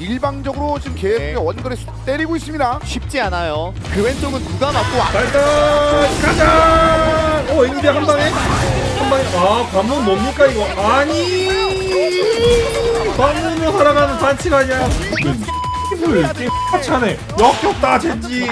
일방적으로 지금 계속 네. 원거리 때리고 있습니다. 쉽지 않아요. 그 왼쪽은 누가 맞고 와- 나이스 가자 오 엔비디아 한 방에 한 방에 아 관문 뭡니까 이거 아니 관문을 살아가는 반칙 아니야 이걸 차네 역겹다 젠지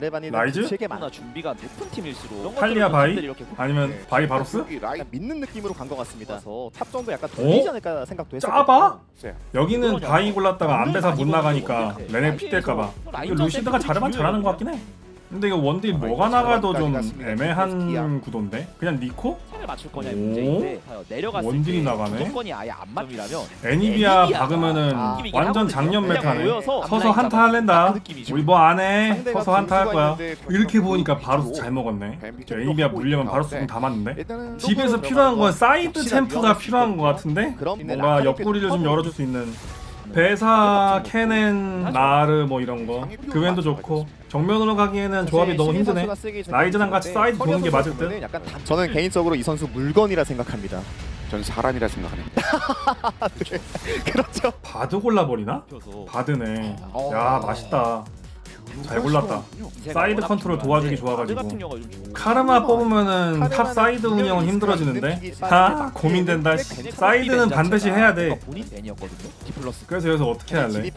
자르반이는 라이즈? 하나 준비가 높은 팀일수록 탈리아 바이? 이렇게 아니면 바이 바로스? 여기 라인 약간 믿는 느낌으로 간 것 같습니다. 그래서 탑 정도 약간 어? 돌리지 않을까 생각도 했어요. 짜봐? 있어요. 여기는 바이 골랐다가 안배사 못 나가니까 레넥 픽될까봐 이거 루시드가 자르반 잘하는 것 같긴 해 근데 이거 원딜 뭐가 나가도 좀 애매한 구도인데 그냥 니코? 을 맞출 거냐의 오? 문제인데 내려갔을 원딜이 때 나가네? 무조건이 아예 안 맞으라면 애니비아 애니비아가 박으면은 아, 완전 작년 그냥 메타네 모여서 서서 한타 그 할랜다 느낌이죠. 우리 뭐 안해 상대가 서서 한타 할 거야 있는데 이렇게 보니까 그 바로 잘 먹었네 애니비아 물려면. 바로 네. 맞는데 일단은 집에서 필요한 건 사이드 챔프가 필요한 것 같은데 그럼 뭔가 옆구리를 좀 열어줄 수 있는 배사, 케넨, 나르 뭐 이런 거 그웬도 좋고 정면으로 가기에는 조합이 너무 힘드네 라이즈랑 같이 사이드 도는 게 맞을 듯 저는 개인적으로 이 선수 물건이라 생각합니다. 전 사람이라 생각합니다. 그렇죠. 바드 골라버리나? 바드네 어. 야 맛있다 잘 골랐다 사이드 컨트롤 도와주기 좋아가지고. 카르마 뽑으면은 탑 사이드 운영은 힘들어지는데 하 고민된다 씨. 사이드는 반드시 해야 돼 그래서 여기서 어떻게 할래?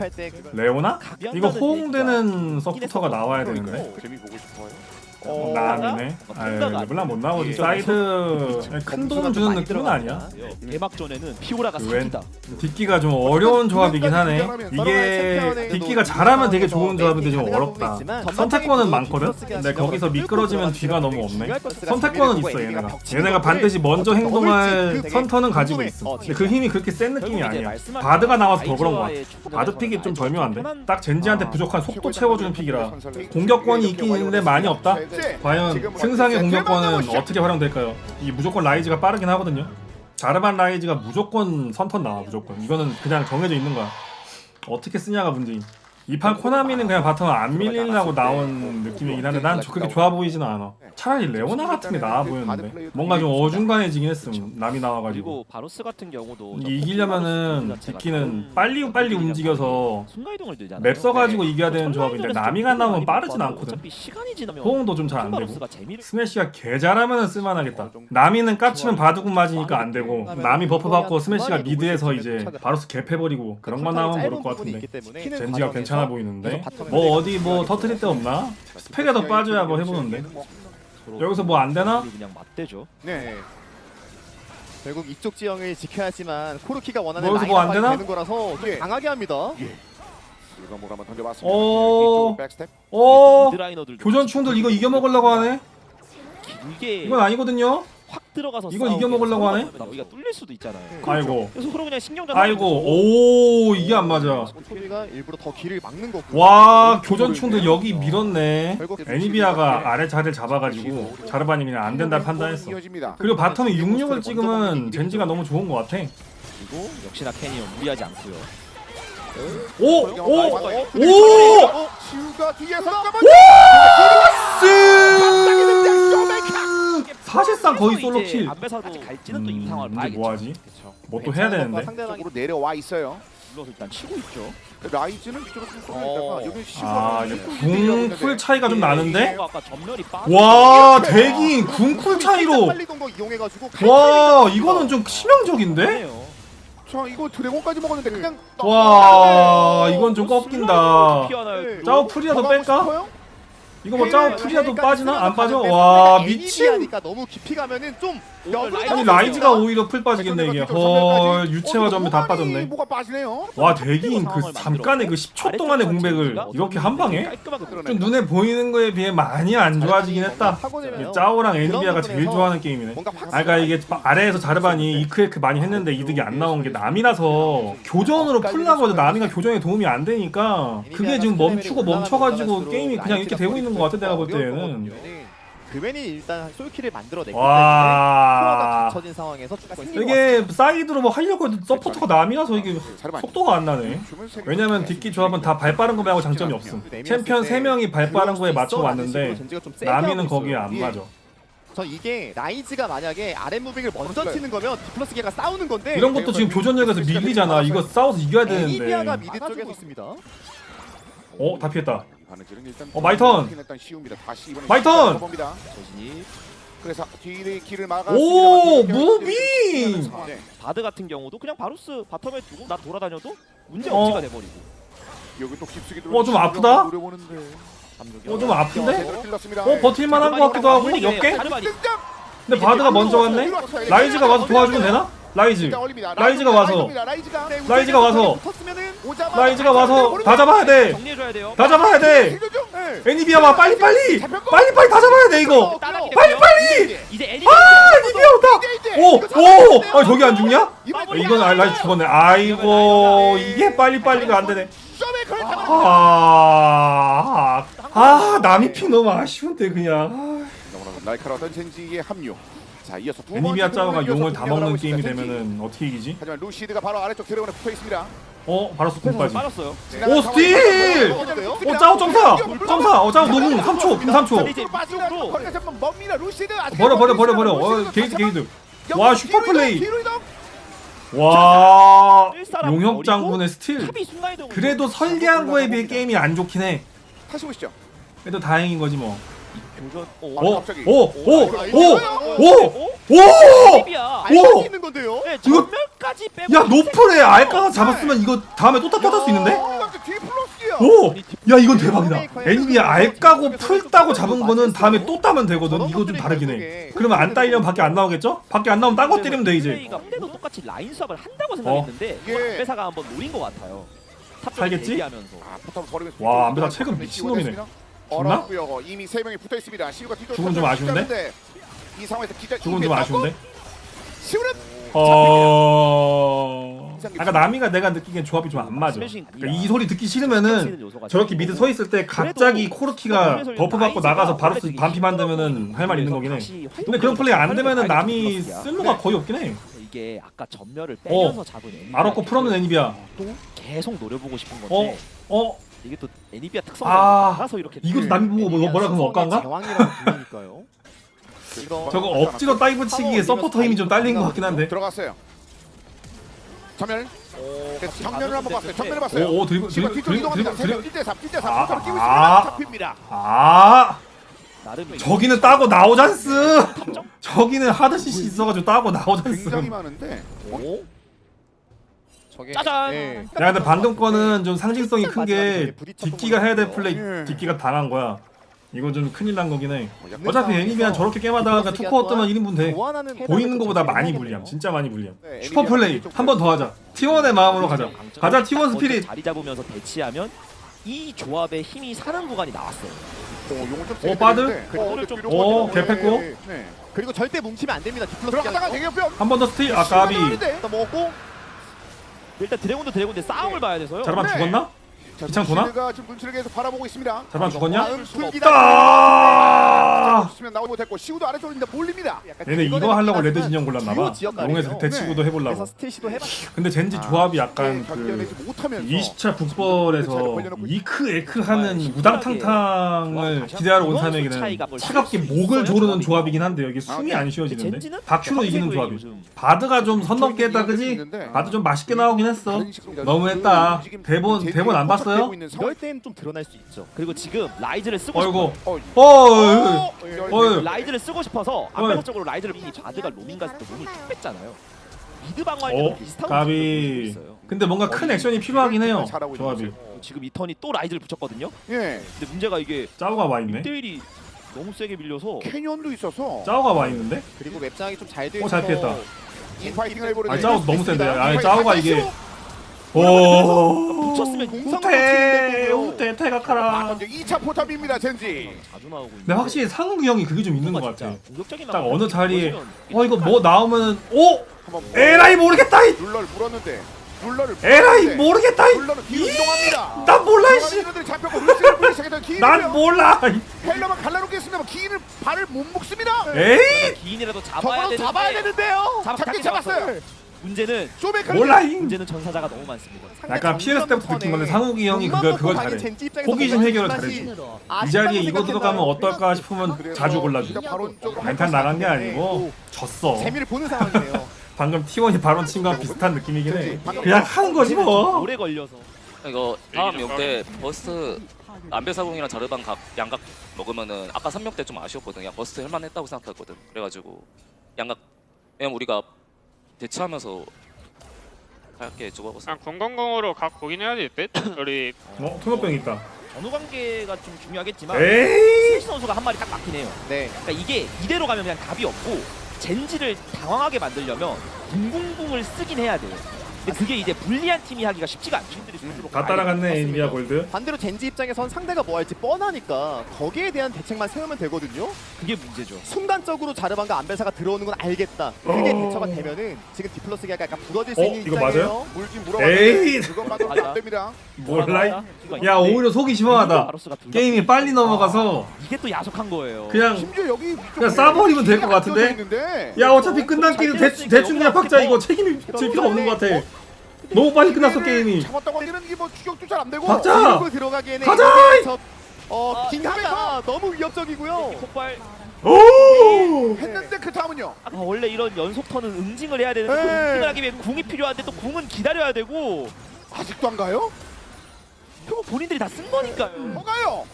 레오나? 이거 호응되는 서포터가 나와야 되는데 재미 보고 싶어요. 어, 남이네. 아유 르블랑 못 나오지. 사이드 큰 도움 주는 느낌은 아니야. 개막전에는 피오라가 웬. 사기다. 딛기가 좀 어려운 조합이긴 하네. 이게 딛기가 잘하면 되게 좋은 조합인데 좀 어렵다. 선택권은 많거든? 근데 거기서 미끄러지면 뒤가 너무 없네. 선택권은 있어 얘네가. 얘네가 반드시 먼저 행동할 선턴은 가지고 있어. 근데 그 힘이 그렇게 센 느낌이 아니야. 바드가 나와서 더 그런 거 같아. 바드 픽이 좀 절묘한데? 딱 젠지한테 부족한 속도 채워주는 픽이라. 공격권이 있긴 있는데 많이 없다? 과연 승상의 공격권은 어떻게 활용될까요? 이 무조건 라이즈가 빠르긴 하거든요. 자르반 라이즈가 무조건 선턴 나와 무조건. 이거는 그냥 정해져 있는 거야. 어떻게 쓰냐가 문제인. 이판 코나미는 그냥 바텀 안 밀리려고 나온 느낌이긴 한데 난 그렇게 좋아 보이지는 않아. 차라리 레오나 같은 게 나아 보였는데 뭔가 좀 어중간해지긴 했음. 남이 나와가지고. 그리고 바로스 같은 경우도 이게 이기려면은 뒷기는 빨리 빨리 움직여서 순간이동을 들잖아요. 맵 써가지고 이겨야 되는 첫 조합인데 남이가 좀 나오면 빠르진 않거든. 어차피 시간이 지나면 호응도 좀 잘 안 되고. 바로스가 재미를 스매시가 개 잘하면 쓸만하겠다. 남이는 까치면 바둑은 맞으니까 안 되고 남이 버프 받고 스매시가 미드에서 이제 바로스 개 패버리고 그런 거 나오면 모를 것 같은데 젠지가 괜찮아 보이는데 뭐 어디 뭐 터트릴 데 없나? 스펙에 더 빠져야 뭐 해보는데 여기서 뭐안 되나? 그냥 맞대죠. 네. 결국 이쪽 지형을 지켜야지만 코르키가 원하는 뭐 뭐안 라인업이 되나? 되는 거라서 좀 예. 강하게 합니다. 일반으로 한번 던져봤습니다. 어. 뒤쪽으로 백스텝. 어 미드라이너들도 교전충들 이거 이겨 먹으려고 하네? 길게 이건 아니거든요? 확 들어가서 이건 싸우게 이겨먹으려고 하네? 여기가 뚫릴 수도 있잖아요. 아이고 그래서 서로 그냥 신경전 아이고 오 이게 안 맞아 토비가 일부러 더 길을 막는 거고. 와 교전충들 여기 밀었네 애니비아가 아래 자리를 잡아가지고 자르반이 그냥 안 된다 판단했어 이어집니다. 그리고 바텀에 66을 찍으면 젠지가 너무 좋은 것 같아 그리고 역시나 캐니언 무리하지 않고요. 오! 오! 오! 오! 시우가 뒤에서 까먹 사실상 거의 솔로 이제 킬. 안배사도 갈지는 또이 음, 상황을 근데 봐야겠죠. 뭐하지? 뭐또 해야 되는데. 상대방이 쪽으로 내려와 있어요. 일단 치고 있죠. 라이즈는 뒤쪽으로 어. 쏘다가 여기 시우가 아, 이게 궁쿨 차이가 좀 나는데? 아까 전멸이 빠져. 와, 대기 궁쿨 차이로. 빨리 동거 이용해 가지고 와, 이거는 좀 치명적인데? 저 이거 드래곤까지 먹었는데 그냥 와, 이건 좀 꺾인다. 네. 짜오 프리라도 더 뺄까? 이거 뭐 짜오 프리라도 빠지나? 안 빠져? 와, 미친. 너무 깊이 가면은 좀 아니, 라이즈가 오히려 풀 빠지겠네, 이게. 헐, 유채화 전면 다 빠졌네. 뭐가 빠지네요. 와, 대기인 그 잠깐의 그 10초 동안의 공백을 이렇게 한 방에? 좀 눈에 보이는 거에 비해 많이 안 좋아지긴 했다. 이 짜오랑 애니비아가 제일 좋아하는 게임이네. 뭔가 아, 그러니까 이게 아래에서 자르반이 이크에크 많이 했는데 이득이 안 나온 게 남이라서 교전으로 풀라고 남이가 교전에 도움이 안 되니까 그게 지금 멈추고 멈춰가지고 게임이 그냥 이렇게 되고 있는 것 같아 내가 볼 때는 그웬이 일단 솔킬을 만들어냈기 때문에 와. 코어가 갖춰진 상황에서 조금 이게 사이드로 뭐 하려고 해도 서포터가 남이라서 이게 자르반. 속도가 안 나네 왜냐면 뒷기 조합은 다 발 빠른 거 말고 장점이 없음 챔피언 3명이 발 빠른 거에 맞춰 왔는데 남이는 거기에 안 맞아 저 이게 라이즈가 만약에 아랫 무빙을 먼저 네. 치는 거면 디플러스 기가 싸우는 건데 이런 것도 지금 교전역에서 밀리잖아. 이거 싸워서 이겨야 애니비아가 되는데. 미드 쪽에서 있습니다. 어, 다 피했다. 바느질은 일단 어, 마이턴! 일단 쉬웁니다. 다시 이번에 마이턴! 봅니다. 재진이 그래서 뒤의 길을 막아. 오, 무빙! 네. 바드 같은 경우도 그냥 바루스 바텀에 두고 나 돌아다녀도 문제 어. 없지가 돼버리고 여기 또 깊숙이 어, 좀 아프다? 노려보는데. 어, 좀 아픈데? 제대로 찔렀습니다. 어, 버틸만한 것 같기도 하고, 몇 개? 자르바니 등장! 근데 바드가 먼저 왔네? 라이즈가 와서 도와주면 되나? 라이즈. 올립니다. 라이즈가 와서. 라이즈가 와서. 라이즈가 와서 다 잡아야 돼. 정리해줘야 돼요 다 잡아야 돼. 네. 애니비아 와, 빨리 빨리. 빨리 빨리 다 잡아야 돼 이거. 빨리. 빨리. 아, 애니비아 온다. 오, 오. 아, 저기 안 죽냐? 이건 아, 라이즈 죽었네. 아이고, 이게 빨리 빨리가 안 되네. 걸려. 아, 아, 남이 피 너무 아쉬운데 그냥. 날카로웠던 젠지의 합류. 자, 이어서 두 애니비아 번째 짜오가 용을 다 공격을 먹는 하고 게임이 있습니다, 젠지. 되면은 어떻게 이기지? 하지만 루시드가 바로 아래쪽 드래곤에 붙어 있습니다. 어, 바로 스톱까지. 빠졌어요 오, 스틸! 어, 짜오 점사! 점사! 어, 짜오 노궁 3초, 빈 3초. 이제 버려, 버려, 버려, 버려. 어, 게이드, 게이드. 와, 슈퍼 플레이. 와, 용역 장군의 스틸. 탑이 순간이동 그래도 설계한 거에 비해 게임이 안 좋긴 해. 다시 보시죠. 그래도 다행인 거지 뭐. 교전 오 오, 갑자기. 오, 오, 오, 오, 오! 오! 알수 있는 건데요. 네, 이거- 전멸까지 빼고 야, 노플에 알까가 잡았으면 이거 다음에 또따수 있는데? 오! 야 이건 대박이다 애니비아 알 까고 풀 따고 잡은 거는 다음에 또 따면 되거든 이거 좀 다르긴 해 그러면 안 따이려면 밖에 안 나오겠죠? 밖에 안 나오면 딴거 때리면 돼 이제 상대도 똑같이 라인 수업을 한다고 생각했는데 예. 안배사가 한번 노린 것 같아요 탑 살겠지? 아, 와, 안배사 최근 미친놈이네. 죽나? 어렵고요. 이미 세 명이 붙어 있습니다. 시우가 뒤로 죽으면 좀 아쉬운데? 이 상황에서 기자 죽은 좀 아쉬운데? 시우는 어... 아까 나미가 내가 느끼기엔 조합이 좀 안 맞아 그러니까 이 소리 듣기 싫으면은 저렇게 미드 서 있을 때 갑자기 코르키가 버프 받고 나가서 바로 쓰- 반피 만들면은 할 말 있는 거긴 해 근데 그런 플레이 안 되면은 남이 쓸모가 거의 없긴 해 이게 아까 전멸을 빼면서 잡은 애니비아 마로코 풀없는 애니비아 또 계속 노려보고 싶은 어? 건데 어? 이게 또 애니비아 특성이 아, 이렇게 이것도 남이 보고 뭐, 뭐라 그러면 억까인가? 제왕이라고 불리니까요. 이거 저거 억지로 다이브 치기에 서포터 힘이 좀 딸린 것 같긴 한데 들어갔어요. 전멸. 어, 정면을 한번 봤어요. 정면을 때 봤어요. 오, 오 드리블 지금 드리블 뒤쪽 드리블 이동합니다. 드리블 1대 3, 1대 3. 아, 포탑을 끼고 아. 있습니다. 잡힙니다. 아 나름 저기는 따고 나오잔스 저기는 하드CC 있어가지고 따고 나오잔스 굉장히 많은데. 오? 저게 짜잔! 예. 야 근데 방금 거는 좀 상징성이 큰 게 뒷기가 해야 될 플레이 예. 뒷기가 당한 거야 이거 좀 큰일 난 거긴 해 어, 어차피 애니비안 저렇게 게임하다가 투코어 뜨면 1인분 돼 보이는 거보다 많이 좀 불리함 진짜 많이 불리함 네, 슈퍼 플레이 쪽한번 더 하자 T1의 마음으로 가자 가자 T1 스피릿 자리 잡으면서 대치하면 이 조합의 힘이 사는 구간이 나왔어요. 어, 용을 좀 오, 빠드? 어, 오. 개패고. 네, 네. 그리고 절대 뭉치면 안 됩니다. 디플러스 들어갔다가 대격변. 한번 더 스틸 아 까비 일단 먹었고 일단 드래곤도 드래곤인데 싸움을 봐야 돼서요. 자르반 네. 죽었나? 자, 기창 도나? 루시드가 지금 눈치를 계속 바라보고 있습니다. 자르반 죽었냐? 다음 풀 기다. 따 없으면 나오지 못했고 시우도 아래쪽인데 몰립니다. 얘네 이거 하려고 레드 진영 골랐나봐 용에서 대치구도 그래서 해보려고. 스틸 시도 해봤어. 근데 젠지 조합이 네, 약간 그 견뎌내지 못하면서. 20차 국벌에서 이크 에크 하는 우당탕탕을 기대하러 온 사람에게는 차갑게 목을 조르는 조합이긴 한데요. 이게 숨이 안 쉬어지는데? 다큐로 이기는 조합이 바드가 좀 선 넘게 했다 그지? 바드 좀 맛있게 나오긴 했어. 너무했다. 대본 대본 안 봤어요? 이럴 땐좀 드러날 수 있죠. 그리고 지금 라이즈를 쓰고 어이구. 어, 어 어이. 싶어. 라이즈를 쓰고 싶어서. 앞에서 쪽으로 라이즈를 이 바드가 로밍 갔을 때 몸을 쭉 뺐잖아요. 미드 방어할 어 때도 비슷한 모습을 보여주고 있어요. 근데 뭔가 큰 액션이 필요하긴 해요 잘하고 있는 조합이 어, 지금 이 턴이 또 라이즈를 붙였거든요. 예. 근데 문제가 이게 짜오가 와 있네 1대1이 너무 세게 밀려서 캐년도 있어서 짜오가 와 있는데? 그리고 웹장이 좀잘돼 어, 잘 피했다. 인파이팅을 해보는 아 짜오 너무 센데 아니 짜오가 이게 오 붙였으면 후퇴 후퇴 퇴각하라 2차 포탑입니다 젠지. 자주 나오고 있는데 근데 확실히 상욱이 형이 그게 좀 있는 것 같아 공격적인 딱 어느 자리에 어 이거 뭐 나오면은 오 한번 에라이 모르겠다 이 룰러를 물었는데 룰러를 에라이 물었는데 모르겠다 뒤로 이동합니다. 난 몰라 이씨 이 잡혔고 루시를 불기 시작했던 기인을 난 몰라 헬러만 갈라놓겠습니다. 기인을 발을 못 묶습니다. 에이 기인이라도 잡아야 저거는 되는데 잡아야 되는데요. 잡- 잡긴 잡긴 잡았어요. 잡았어요. 문제는 쇼메카 몰라잉. 문제는 전사자가 너무 많습니다. 약간 PS 때부터 느낀 건데 상욱이 형이 그거 그걸 잘해. 호기심 해결을 잘해줘. 이 자리에 이거 들어가면 어떨까 싶으면 자주 골라줘. 멘탈 나간 게 아니고 졌어. 재미를 보는 상황이네요. 방금 T1이 바론 친 거랑 비슷한 느낌이긴 해. 그냥 하는 거지 뭐. 오래 걸려서 이거 다음 용때 버스트 안배사공이랑 자르반 각 양각 먹으면은 아까 3명 때 좀 아쉬웠거든. 그냥 버스트 할만했다고 생각했거든. 그래가지고 양각 왜냐면 우리가 대치하면서 할게 죽어봤어. 그냥 공공공으로 각 보긴 해야 될 듯? 우리 어? 통역병 있다. 어느 관계가 좀 중요하겠지만 에이. 스위스 선수가 한 마리 딱 막히네요. 네. 그러니까 이게 이대로 가면 그냥 답이 없고 젠지를 당황하게 만들려면 궁궁궁을 쓰긴 해야 돼요. 근데 그게 이제 불리한 팀이 하기가 쉽지가 않죠. 팀들이 스스로 다 따라갔네 인디아 골드. 반대로 젠지 입장에선 상대가 뭐 할지 뻔하니까 거기에 대한 대책만 세우면 되거든요. 그게 문제죠. 순간적으로 자르반과 안배사가 들어오는 건 알겠다. 그게 어. 대처가 되면은 지금 디플러스가 약간 부러질 수 어, 있는 이거 입장이에요. 맞아요? 물긴 에이. 물어봤는데 그것만으로 맞아. 안 됩니다. 몰라. 야야 오히려 속이 시원하다. 게임이 빨리 넘어가서 이게 또 야속한 거예요. 그냥 심지어 여기 그냥 싸버리면 될 것 같은데? 있는데. 야 어차피 끝난 게임 대충 대충 그냥 박자 이거 책임이 질 필요 없는 것 같아. 너무 빨리 끝났어 게임이. 잡았다고 하기는 이게 뭐 추격도 잘 안 되고. 박자! 들어가기에는 가자! 어, 아, 빙하가 너무 위협적이고요. 폭발. 오. 했는데 그 다음은요. 아, 원래 이런 연속 턴은 응징을 해야 되는데 그 네. 응징을 하기 위해 궁이 필요한데 또 궁은 기다려야 되고 아직도 안 가요? 그거 본인들이 다 쓴 거니까요. 어 가요.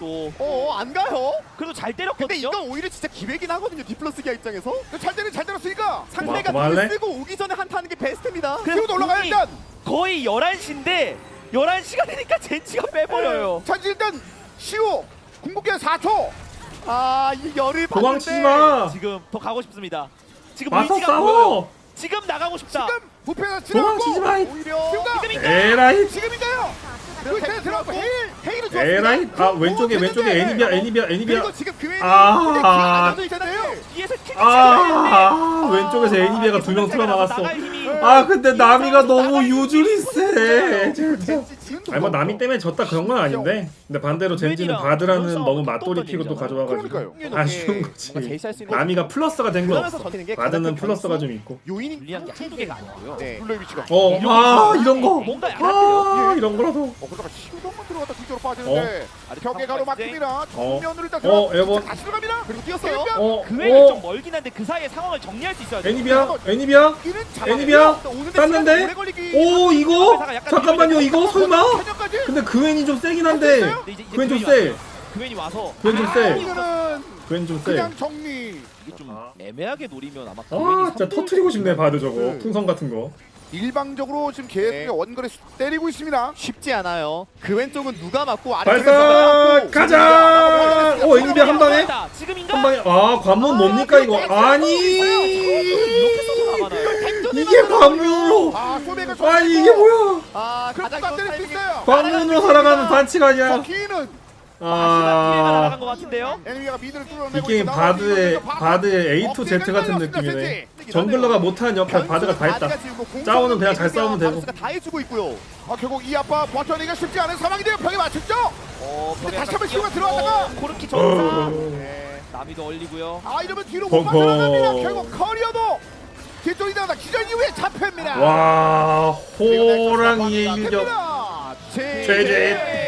또 어, 안 가요? 그래도 잘 근데 때렸거든요. 이건 오히려 진짜 기회긴 하거든요. 디플러스 기아 입장에서. 잘 때는 잘 때렸으니까. 상대가 그만할래? 눈을 쓰고 오기 전에 한타하는 게 베스트입니다. 그래서 키우도 올라가요 일단. 거의 11시인데 11시가 되니까 젠지가 빼버려요. 자 일단 시우 궁극기 4초. 아, 이 열을 도망치지 받는데 마. 지금 더 가고 싶습니다. 지금 의지가 보여요. 싸워. 지금 나가고 싶다. 지금 도망치지 지나고 마. 오히려 시우가 지금인가? 에라이. 지금인가요? 들어가고 헤일 헤일은 좋았습니다. 에라이. 아 왼쪽에 왼쪽에 애니비아 애니비아 애니비아. 그리고 지금 그 외에 아. 있잖아요. 뒤에서 킥아 왼쪽에서 애니비아가 두 명 틀어 나갔어. 나갈 힘이 아 근데 나미가 너무 유줄이 세. 아니 뭐 나미 때문에 졌다 그런 건 아닌데 근데 반대로 젠지는 바드라는 너무 맞돌이 픽을 가져와가지고 그러니까요. 아쉬운 거지 수 있는 나미가 플러스가 된 건 없어 바드는 큰 플러스가? 좀 있고 요인이 불리한 게 한두 개가 아니고요. 네. 위치가. 어아 이런 거 뭔가. 아 이런 거라도 어 그러다가 시우도 한번 들어갔다 뒤쪽으로 빠지는데 벽에 가로 막힙니다. 어. 정면으로 일단 어, 들어가. 에버. 다시 들어갑니다. 그리고 뛰었어요. 어 그 외에 좀 어 멀긴 한데 그 사이에 상황을 정리할 수 있어야 돼요. 애니비아 애니비아 이는 애니비아 오는데 땄는데? 오 이거 잠깐만요 이거 설마. 근데 그웬이 좀 세긴 한데 그웬 좀 그웬이 세 와서- 그웬이 와서 그웬 좀 세. 이거는 그웬 좀세 그냥 정리. 이게 좀 아. 애매하게 노리면 아마 아 진짜 터트리고 싶네 바드 저거 네. 풍선 같은 거 일방적으로 지금 계속 네. 원거리 때리고 있습니다. 쉽지 않아요. 그 왼쪽은 누가 맞고 발사 아래쪽은 가자! 오 애니비아 한 방에? 다 지금인가? 한 방에? 아 관문 뭡니까 이거? 아니! 이렇게 써서 나가나요? 이게 관문으로! 아 소매가 아니 이게 뭐야? 아 가장 가장 때릴 수 있어요. 관문으로 살아가는 반칙 아니야? 기는 마지막 기회가 날아간 아것 같은데요. 애니비아가 미드를 뚫어내고 이 게임 있습니다. 바드의 바드. 바드의 A to Z 어깨가 같은 느낌이네. 정글러가 못하는 역할 바드가 다 했다 짜오는 그냥 잘 싸우면 되고 다 해주고 있고요. 아, 결국 이 아빠 버텨내기가 쉽지 않은 상황인데요. 벽에 맞췄죠? 어, 근데 다시 한번 끼었고, 들어왔다가 코르키 전사. 어. 네. 나미도 얼리고요. 아 이러면 뒤로 못 벙커. 빠져나갑니다. 결국 커리어도 뒤쪽이 나다 기절 이후에 잡힙니다. 와 호랑이의 일격. 제제.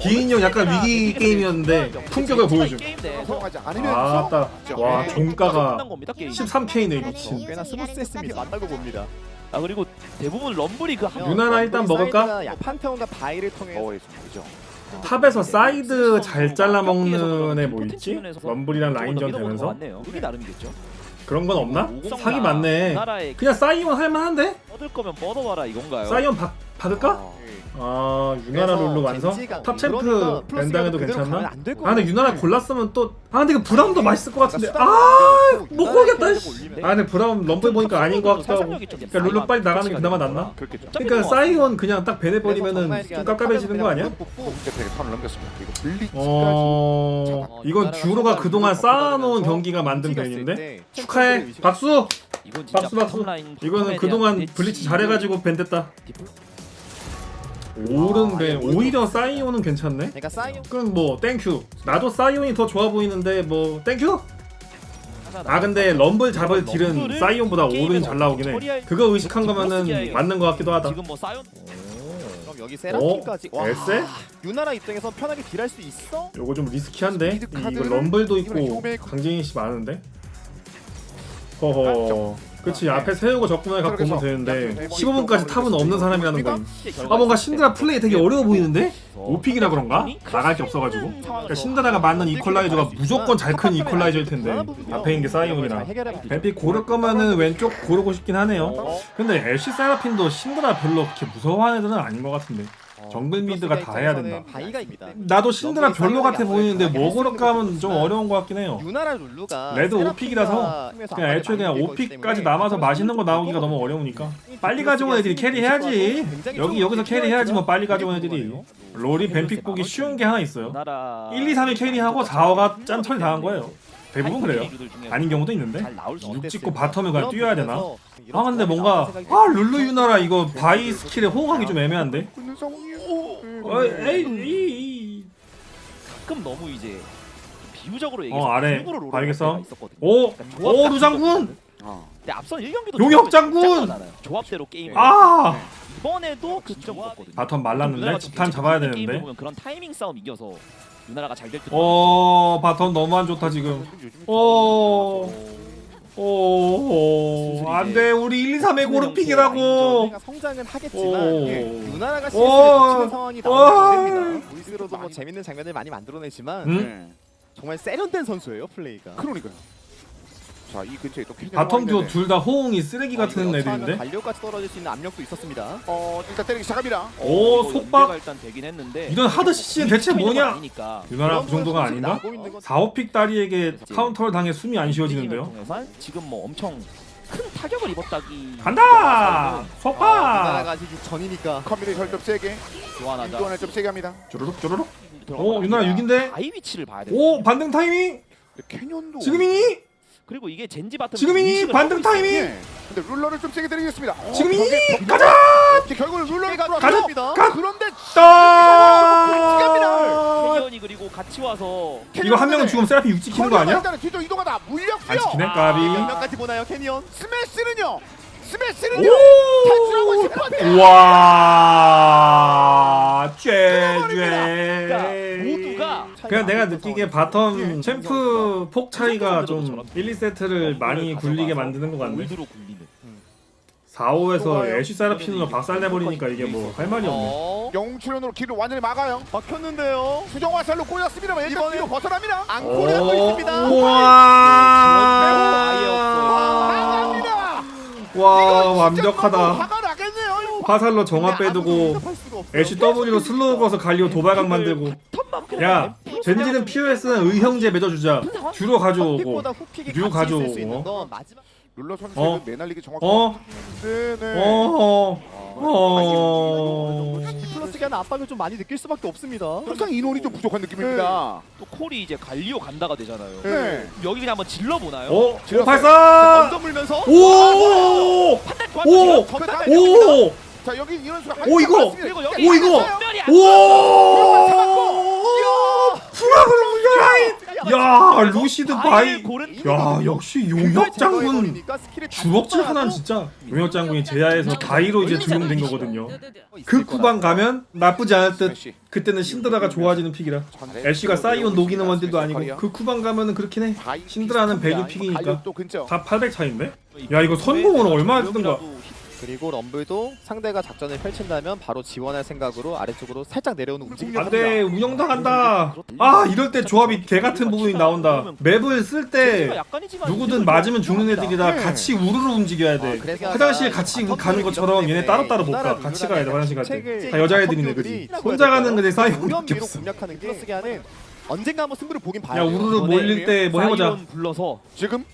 기인형 약간 위기 게임이었는데 품격을 보여줌. 사용하지 않으면서 아따 와 종가가 겁니다. 게임. 13K네 미친 꽤나 스무스했습니다. 맞다고 봅니다. 아 그리고 대부분 럼블이 그 한. 유나나 일단 먹을까? 야, 판테온과 바이를 통해 어. 탑에서 사이드 잘 잘라 먹는 애 뭐 있지? 럼블이랑 라인전 되면서? 왔네요. 그게 나름이겠죠. 그런 건 없나? 사기 많네. 나라에 그냥 사이온 할만한데? 뻗을 거면 뻗어봐라 이건가요? 사이온 박 받을까? 아 유나라 룰루 완성? 탑 챔프 벤당해도 괜찮나? 아 근데 유나라 골랐으면 또 아 근데 이거 브라운도 맛있을 것 같은데 아못 고르겠다 씨. 아 근데 브라운 럼블 보니까 아닌 것 같기도 하고 그러니까 룰루 빨리 나가는 게 그나마 낫나? 그렇겠죠. 그러니까 사이온 그냥 딱 베내버리면은 좀 깝깝해지는 거 아니야? 넘겼습니다. 그리고 블리츠까지 어... 이건 듀로가 그동안 쌓아놓은 경기가 만든 벤인데? 축하해 박수! 박수 박수 이거는 그동안 블리츠. 잘해가지고 벤 됐다 오른 벤 오히려 사이온은 괜찮네? 그러니까 사이온. 그럼 뭐 땡큐 나도 사이온이 더 좋아 보이는데 뭐 땡큐? 아 근데 럼블 잡을 딜은 사이온보다 오른이 잘 나오긴 해. 그거 의식한 그 거면은 맞는 것 같기도 하다. 지금 뭐 사이온? 그럼 여기 어? 세라핀까지. 와 에세? 유나라 입장에서 편하게 딜할 수 있어? 요거 좀 리스키한데? 이거 카드를 럼블도 있고 효메이커- 강재인 씨 많은데? 허허 그치 앞에 세우고 적분을 갖고 오면 되는데 15분까지 탑은 없는 사람이라는 건. 아 뭔가 신드라 플레이 되게 어려워 보이는데? 오픽이라 그런가? 나갈 게 없어가지고. 그러니까 신드라가 맞는 이퀄라이저가 무조건 잘 큰 이퀄라이저일 텐데. 앞에 있는 게 사이온이라. 뱀픽 고를 거면은 왼쪽 고르고 싶긴 하네요. 근데 애쉬 세라핀도 신드라 별로 그렇게 무서워하는 애들은 아닌 것 같은데 정글 미드가 다. 해야 된다. 바이가 있다. 나도 신드라 별로 같아 보이는데 뭐 고를까 하면 좀 어려운 것 같긴 해요. 유나라 룰루가 레드 오픽이라서 그냥 애초에 그냥 오픽까지 남아서 맛있는 거 나오기가 너무 어려우니까. 빨리 가져온 애들이 캐리해야지. 여기 여기서 캐리해야지 뭐 빨리 가져온 애들이. 롤이 뱀픽 보기 쉬운 게 하나 있어요. 나라 1, 2, 3이 캐리하고 4, 5가 짠 처리 당한 거예요. 대부분 그래요. 아닌 경우도 있는데 육없 찍고 바텀을 그냥 뛰어야 되나? 아 근데 뭔가 아 룰루 유나라 이거 바이 스킬에 호응하기 좀 애매한데 있는 상황이에요. 어, 에이 이, 이. 가끔 너무 이제 비유적으로 어, 얘기해서 아래 일부러 롤을 알겠어. 할 때가 있었거든요. 오! 그러니까 조합 오 루장군! 거. 근데 앞선 1경기도 용역 장군! 조합대로 게임을 아! 이번에도 그 지점 없거든요. 바텀 말랐는데 집탄 잡아야 되는데 보면 그런 타이밍 싸움 이겨서 유나라가 잘될 듯. 어 바텀 너무 안 좋다 지금 어... 오, 안 돼 우리 1, 2, 3의 고르픽이라고. 성장은 하겠지만 오. 예, 오. 실수를 놓치는 상황이 오. 나오면 안 됩니다. 보이스로도 뭐 재밌는 장면을 많이 만들어내지만 응? 네. 정말 세련된 선수예요 플레이가. 그러니까요. 자, 이 근처에 또 캐리어 바텀 듀오. 둘 다 호응이 쓰레기 같은 이거 애들인데 관료까지 떨어질 수 있는 압력도 있었습니다. 어, 일단 때리기 시작합니다. 오, 이거 속박. 연계가 일단 되긴 했는데 이런 하드 CC는 대체 뭐냐? 아니니까. 유나라 그 정도가 아닌가? 4호픽 다리에게 카운터를 당해 숨이 안 쉬어지는데요 통해서 지금 뭐 엄청 큰 타격을 입었다기. 간다! 속파! 유나라가 아직 전이니까 컴비네이션 좀 세게, 교환하자. 인도원을 좀 세게 합니다. 쪼르륵 쪼르륵 오, 유나라 6인데? 아이 위치를 봐야 돼. 오 반등 타이밍! 캐년도 어, 지금이니? 그리고 이게 젠지 바텀 지금이니? 반등 타이밍! 예. 근데 룰러를 좀 세게 때리겠습니다. 어, 지금이니? 벽에- 가자! 이제 결국 룰러를 가자! 들어왔습니다. 가- 그런데 따! 캐년이 그리고 같이 와서 이거 한 명은 죽으면 세라피 6 찍히는 거 아니야? 일단은 뒤로 이동하다 물렸고요. 안몇 까비 명까지 보나요 캐니언? 스매시는요. 스매시는요. 오! 탈출하고 싶었는데 와 모두가 그냥 내가 느끼기에 바텀 챔프 폭 차이가 좀 1, 2세트를 많이 굴리게 만드는 것 같네 골드로 굴리는. 4, 5에서 애쉬 사라피누가 박살내버리니까 이게 뭐 할 말이 없네 어? 영웅 출연으로 길을 완전히 막아요. 막혔는데요. 수정 화살로 꼬였습니다만 일단 이번에 뒤로 벗어납니다. 앙코를 하고 있습니다. 우와 나갑니다. 와 완벽하다 화가 나겠네요. 이거. 화살로 정화 빼두고 애쉬 W로 슬로우 거서 갈리오 도발각 만들고 야 젠지는 POS는 의형제 맺어주자 주로 가져오고 류 가져오고. 룰러 어? 매날리기 어? 네, 네. 어? 어? 플러스가 하는 압박을 좀 많이 느낄 수밖에 없습니다. 항상 인원이 좀 부족한 느낌입니다. 또 콜이 이제 갈리오 간다가 되잖아요. 네. 여기 그냥 한번 질러 보나요? 어? 질렀어요. 584! 먼저 물면서 오! 판단 오! 좋았죠. 오! 자 여기 이런 수가 오, 이거! 그리고 여기 오, 이거! 안 오! 프라블 라인! 야 루시드 바이. 야 역시 용역 장군 주먹질 하나는 진짜 용역 장군이 제야에서 바이로 이제 적용된 거거든요. 그 쿠방 가면 나쁘지 않을 듯. 그때는 신드라가 좋아지는 픽이라. 애쉬가 사이온 녹이는 원딜도 아니고 그 쿠방 가면은 그렇긴 해. 신드라는 갈리오 픽이니까. 다 800 차인데? 야 이거 선공은 얼마나 뜨는 거야 그리고 럼블도 상대가 작전을 펼친다면 바로 지원할 생각으로 아래쪽으로 살짝 내려오는 움직임이 안돼 운영당한다. 아 이럴 때 조합이 개 같은 부분이 나온다. 맵을 쓸 때 누구든 맞으면 죽는 애들이라 네. 같이 우르르 움직여야 돼. 그래서 화장실 같이 가는 것처럼 얘네 따로따로 못 가. 같이 가야 돼 화장실 갈때다 여자애들이네 그지? 혼자 가는 근데 우연미로 없어. 공략하는 게 플러스게 하는 언젠가 한번 승부를 보긴 봐야. 우르르 몰릴 때 뭐 해보자. 사이온 불러서 지금?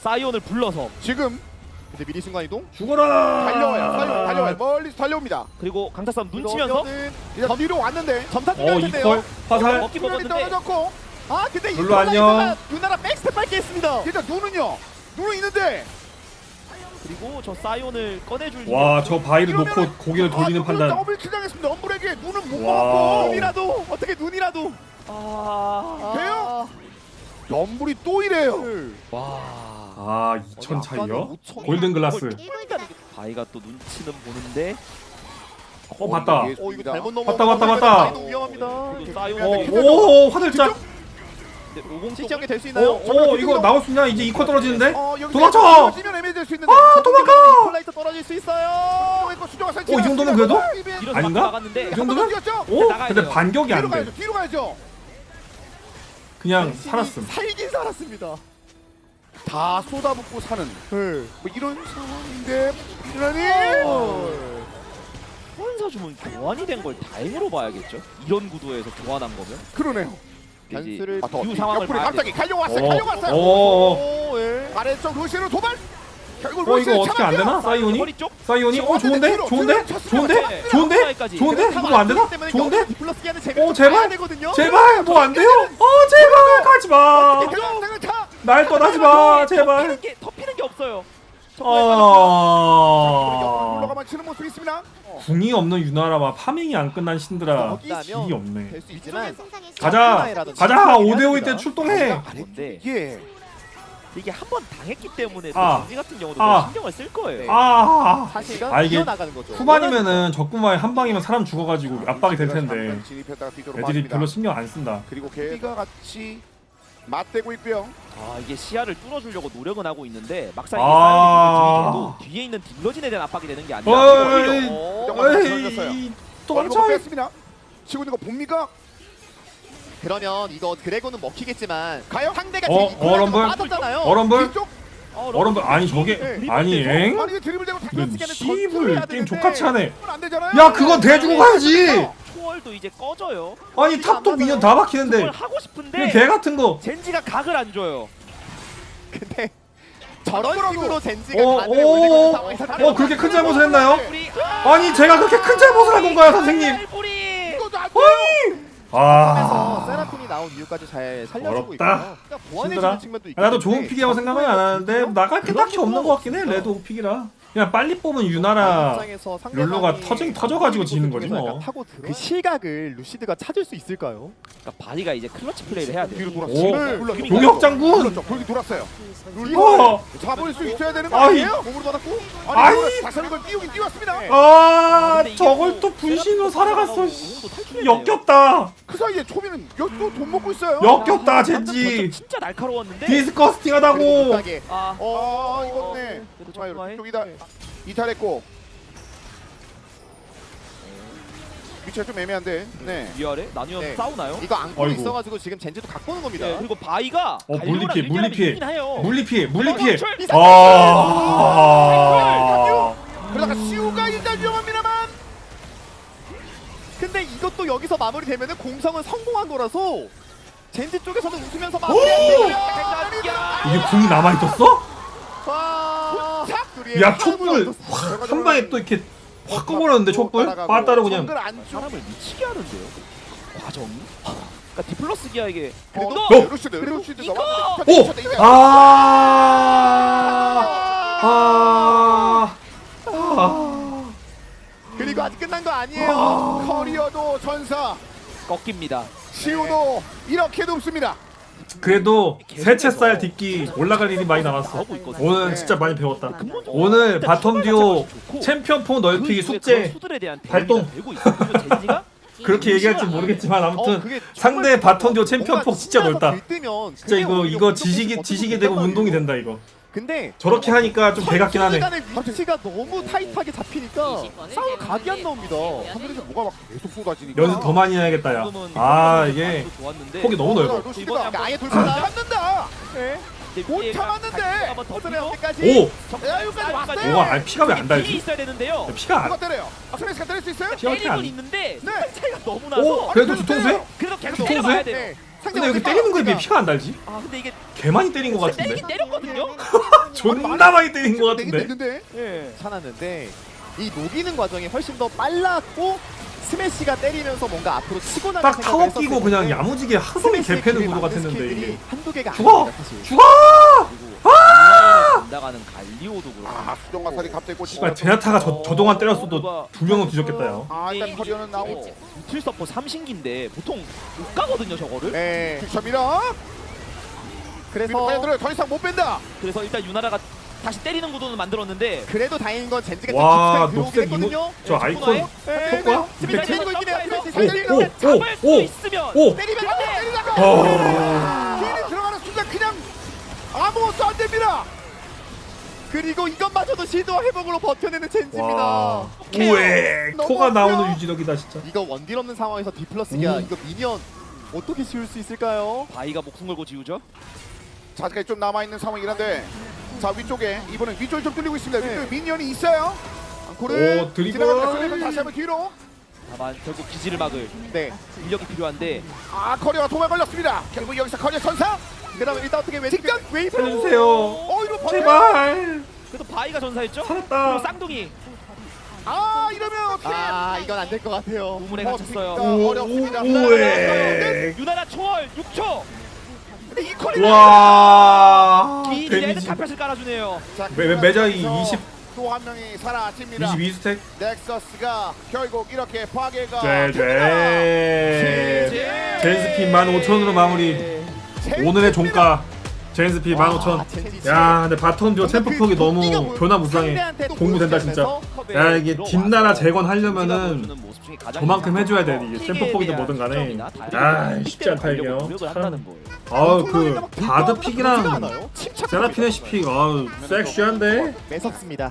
사이온을 불러서 지금 근데 미리 순간 이동 죽어라 달려와요. 달려 달려와요. 멀리서 달려옵니다. 그리고 강타 싸움 눈 치면서 이러면은 일단 뒤로 왔는데 점타 어 뛰었는데요. 이퀄 화살 먹기 수면이 먹었는데 떨어졌고 아 근데 이 룰루 안녕. 누나라 백스텝 밟게 했습니다. 일단 눈은요. 눈은 있는데 그리고 저 사이온을 꺼내줄 와 저 바위를 놓고 고개를 돌리는 아, 판단 더블 킬 당했습니다. 엄브에게 눈은 못 와우. 먹었고 눈이라도 어떻게 눈이라도 아 돼요? 럼블이 또 이래요. 와. 아 2천 차이요? 골든 글라스. 바이가 또 눈치는 보는데 어 봤다. 어 이거 잘못 넘어. 봤다, 봤다, 봤다. 위험합니다. 그리고 사이온 오 화들짝. 근데 오공 실적이 될수 어, 있나요? 어 이거 나올 수 있냐? 이제 2코 떨어지는데? 어 도망쳐! 지면 애매해질 수 있는데. 아 도망가! 콜라이트 떨어질 수 있어요. 이거 수정화 설치. 어, 이 정도면 그래도? 아닌가? 나갔는데 이 정도면? 뛰었죠? 오 나가야 근데 돼요. 반격이 뒤로 안 돼. 가야죠. 뒤로 가야죠. 그냥 살았음. 살긴 살았습니다. 다 쏟아붓고 사는 네. 뭐 이런 상황인데 이러니 혼사 주문 교환이 된 걸 다행으로 봐야겠죠. 이런 구도에서 교환한 거면 그러네요. 이제 변수를 아, 더 이 상황을 봐야 갑자기. 갈려왔어요. 어, 갈려왔어요. 어, 어. 오, 예. 아래쪽 루시로 도발. 결국 어 루시를 이거 어떻게 안 되나? 허리 쪽 사이온이? 어 좋은데? 좋은데? 좋은데? 좋은데? 사이까지. 좋은데? 이거 안 되나? 좋은데? 어 제발? 되거든요. 제발 뭐 안 돼요? 어 제발 가지 마. 날 떠나지 마 제발. 덮이는 게 덮이는 게 없어요. 어. 올라가만 치는 모습이 있습니다. 궁이 없는 유나라와 파밍이 안 끝난 신드라 길이 없네. 될수 있지만 가자 가자 5대5 때 출동해. 건데 예. 이게 한 번 당했기 때문에 아. 벤지 같은 경우도 아. 더 신경을 쓸 거예요. 아 사실은 아, 이게 거죠. 후반이면은 적구마에 한 방이면 사람 죽어가지고 압박이 될 텐데 진입했다가 뒤쪽으로 애들이 빠집니다. 별로 신경 안 쓴다. 그리고 개가 같이 맞대고 있고요. 아 이게 시야를 뚫어주려고 노력은 하고 있는데 막상 이게 아. 쌓여있는 뒤에 뒤에 있는 딜러진에 대한 압박이 되는 게 아니라 오히려 어, 얼굴 뺐습니다. 치고 있는 거 봅니까? 그러면 이거 드래곤은 먹히겠지만 가요? 상대가 어, 지금 어, 럼블? 빠졌잖아요. 어럼블 뒤쪽? 어럼블 아니 저게 네. 아니 엥? 아니 이거 드리블 되고 씨불 게임 족같이 하네. 야 그건 대주고 가야지. 초월도 이제 꺼져요. 아니 탑도 미년 다 박히는데 하고 싶은데 개 같은 거. 젠지가 각을 안 줘요. 근데 저런. 식으로 젠지가 어, 간을 오, 올리고 오, 있는 상황에서 어 그렇게 큰 잘못을 했나요? 우리 아니 제가 그렇게 큰 잘못을 한 건가요 선생님? 그래서 아 세라핀이 나온 이유까지 잘 살려주고 어렵다. 있고요. 그러니까 보완해주는 힘들어. 측면도 있기 나도 좋은 픽이라고 생각은 안 하는데 나갈 게 딱히 없는 것 같긴 해 레드 픽이라. 그냥 빨리 뽑은 유나라 상대방이 룰루가 터져 터져가지고 지는 거지 뭐. 약간 타고 그 실각을 루시드가 찾을 수 있을까요? 그러니까 바디가 이제 클러치 플레이를 해야 뒤로 돼요. 돌았어. 오, 네, 용역 장군. 돌기 돌았어요. 어. 잡을 수 있어야 되는 거 아이. 아니에요? 몸으로 받았고. 아니, 아이. 다시 한번 띄우긴 띄웠습니다. 아 근데 이게 저걸 또또 분신으로 살아갔어. 씨. 역겹다. 그 사이에 초비는 여기도 돈 먹고 있어요. 역겹다 완전 젠지. 진짜 날카로웠는데. 디스커스팅하다고. 아, 아, 이건네. 적구마에. 이쪽이다. 이탈했고. 위치가 좀 애매한데. 네. 위아래 나뉘어 네. 싸우나요? 이거 안고 아이고. 있어가지고 지금 젠지도 갖고 오는 겁니다. 네, 그리고 바이가 어, 갈리오랑 물리피해, 일대일이 물리피해. 있긴 해요. 물리 피해 물리 피해. 어, 이 아. 그러다가 시우가 일단 위험합니다만. 근데 이것도 여기서 마무리되면은 공성은 성공한 거라서 젠지 쪽에서는 웃으면서 마무리했어요. 이게 궁이 남아 있었어? 와. 야 촛불 한 방에 또 이렇게 확 꺼버렸는데 촛불 빠따로 그냥. 사람을 미치게 하는데요. 과정이. 그러니까 디플러스 기아에게 그래도 어? 루시드 루시드가 이거! 왔는데 오! 아. 아. 아. 그리고 아직 끝난 거 아니에요. 아. 커리어도 전사. 꺾입니다. 시우도 이렇게 높습니다. 그래도 세채 쌀 딛기 올라갈 일이 많이 남았어. 오늘 진짜 많이 배웠다. 근본적으로 오늘 바텀 듀오 처벌 자체가 좋고 챔피언 포그 넓히기 숙제 발동. 그렇게 얘기할지 모르겠지만 어, 아무튼 상대 바텀 듀오 챔피언 폭 진짜 넓다. 진짜 이거 이거 지식이 지식이 되고 운동이. 된다 이거. 근데 저렇게 하니까 좀 개같긴 하네. 간의 위치가 너무 타이트하게 잡히니까 싸울 각이 안 나옵니다. 하늘에서 뭐가 막 계속 쏟아지니까. 연습 더 많이 해야겠다 야. 아 이게 폭이 너무 넓어. 루시드가 아예 못 돌파다. 참는다. 네. 못 참았는데. 한번 더 어쩌면 뛰고 때까지 오 야, 여기까지 왔어요. 뭐가 아니 피가 왜 안 달지? 있어야 되는데요. 피가 누가 안. 때려요? 아, 스트레스가 때릴 수 있어요? 피가 때리곤 안. 있는데 네. 차이가 너무 오 나서 그래도 뒤통수에? 그래도 계속? 때려봐야 돼요. 네. 근데 여기 때리는 거에 비해 피가 안 달지? 아 근데 이게 개 많이 때린 것 같은데. 때리긴 때렸거든요. 존나 많이 때린 것 같은데. 됐는데. 예. 괜찮았는데 이 녹이는 과정이 훨씬 더 빨랐고 스매시가 때리면서 뭔가 앞으로 치고 나갈 딱 타워 끼고 그냥 야무지게 종일 스매시의 개 패는 길을 구도 같았는데 스킬들이 이게. 한두 개가 죽어! 아닙니다 사실 죽어! 나가는 갈리오도 그렇고. 아, 수정 화살이 갑자기 꽂히고. 씨발 제나타가 저, 저 동안 때렸어도 두 명은 뒤졌겠다 야. 아, 일단 커리어는 나오고. 틸 서포 삼신기인데 보통 못 가거든요 저거를. 네. 득점이라. 그래서 빼들어요. 더 이상 못 뺀다. 그래서 일단 유나라가 다시 때리는 구도는 만들었는데 그래도 다행인 건 젠지가 와, 녹색 이모- 했거든요. 저 아이콘 네, 효과? 네. 이펙트? 때리고 있긴 해요. 잘 때리고 오. 오, 잡을 수 오. 있으면 오! 때리면 안 돼. 때리다가 어... 길이 들어가는 순간 그냥 아무것도 안 됩니다. 그리고 이것마저도 시도와 회복으로 버텨내는 젠지입니다. 와... 우에 코가 나오는 유지력이다 진짜 이거 원딜 없는 상황에서 디플러스가 음. 이거 미니언 어떻게 지울 수 있을까요? 바이가 목숨 걸고 지우죠. 자세가 좀 남아 있는 상황이긴 한데 자 위쪽에 이번엔 위쪽이 좀 뚫리고 있습니다. 네. 위쪽에 미니언이 있어요. 앙코르 오, 드리블. 다시 한번 뒤로. 다만 결국 기지를 막을 네. 인력이 필요한데 아 커리어가 도망 걸렸습니다. 결국 여기서 커리어 선사. 그다음에 일단 어떻게 왼쪽 직접 웨이브 살려주세요 어 이거 버텨. 제발 그래도 바이가 전사했죠. 그리고 살았다 쌍둥이 아 이러면 어떻게? 아 이건 안 될 것 같아요. 우물에 어, 갇혔어요. 오, 어렵습니다. 유나라 초월 6초. 근데 이 커리어. 와긴 데미지 카펫을 깔아주네요. 자, 매- 매- 매장이 20 또한 명이 사라집니다. 22스택 넥서스가 결국 이렇게 파괴가 쟤쟤 젠스피 15,000으로 마무리 오늘의 종가. 젠스피 15,000 야 근데 바텀 듀오 챔프 폭이 너무 변화무쌍해 공부된다 진짜. 야 이게 뒷나라 재건하려면은 저만큼 해줘야 돼 이게 챔프 폭이든 뭐든 간에. 아 쉽지 않다 이게 어. 참. 아우 그 바드 픽이랑 세라핀의 시픽. 아우 섹시한데? 매섭습니다.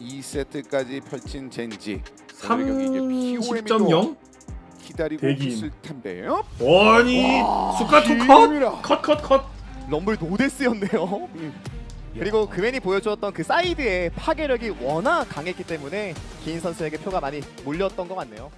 2세트까지 펼친 젠지. 30.0 기다리고 대기. 있을 텐데요. 아니 수카투 컷컷컷 컷 럼블 노데스였네요. 그리고 그웬이 보여주었던 그 사이드의 파괴력이 워낙 강했기 때문에 기인 선수에게 표가 많이 몰렸던 것 같네요.